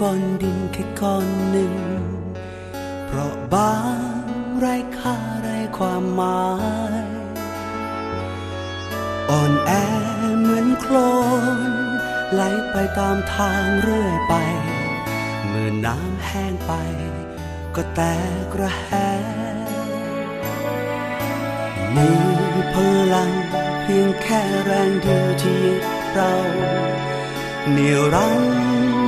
ก้อนดินแค่ก้อนหนึ่ง เพราะบางไร้ค่าไร้ความหมาย อ่อนแอเหมือนโคลนไหลไปตามทางเรื่อยไป เมื่อน้ำแห้งไป ก็แตกระแหงมีพลังเพียงแค่แรงเดียวที่เราเหนี่ยวรั้ง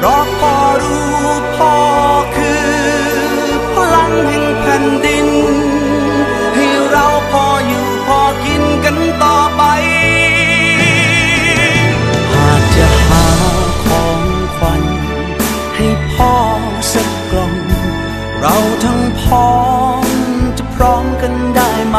เพราะพ่อรู้พ่อคือพลังแห่งแผ่นดิน ให้เราพออยู่พอกินกันต่อไป หากจะหาของขวัญให้พ่อสักกล่อง เราทั้งพ้องจะพร้อมกันได้ไหม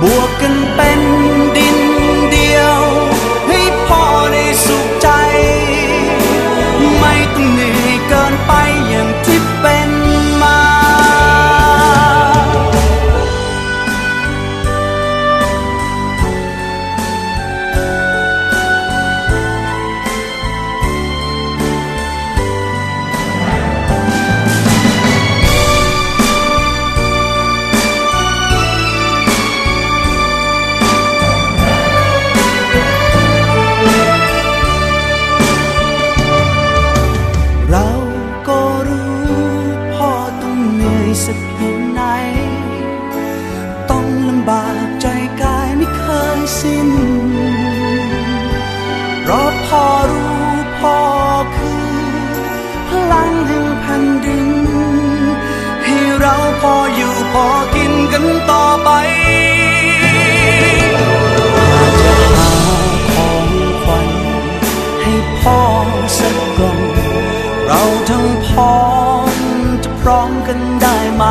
บวกกันเป็นดิน พ่อสักกล่องเราทั้งพ้องจะพร้อมกันได้ไหม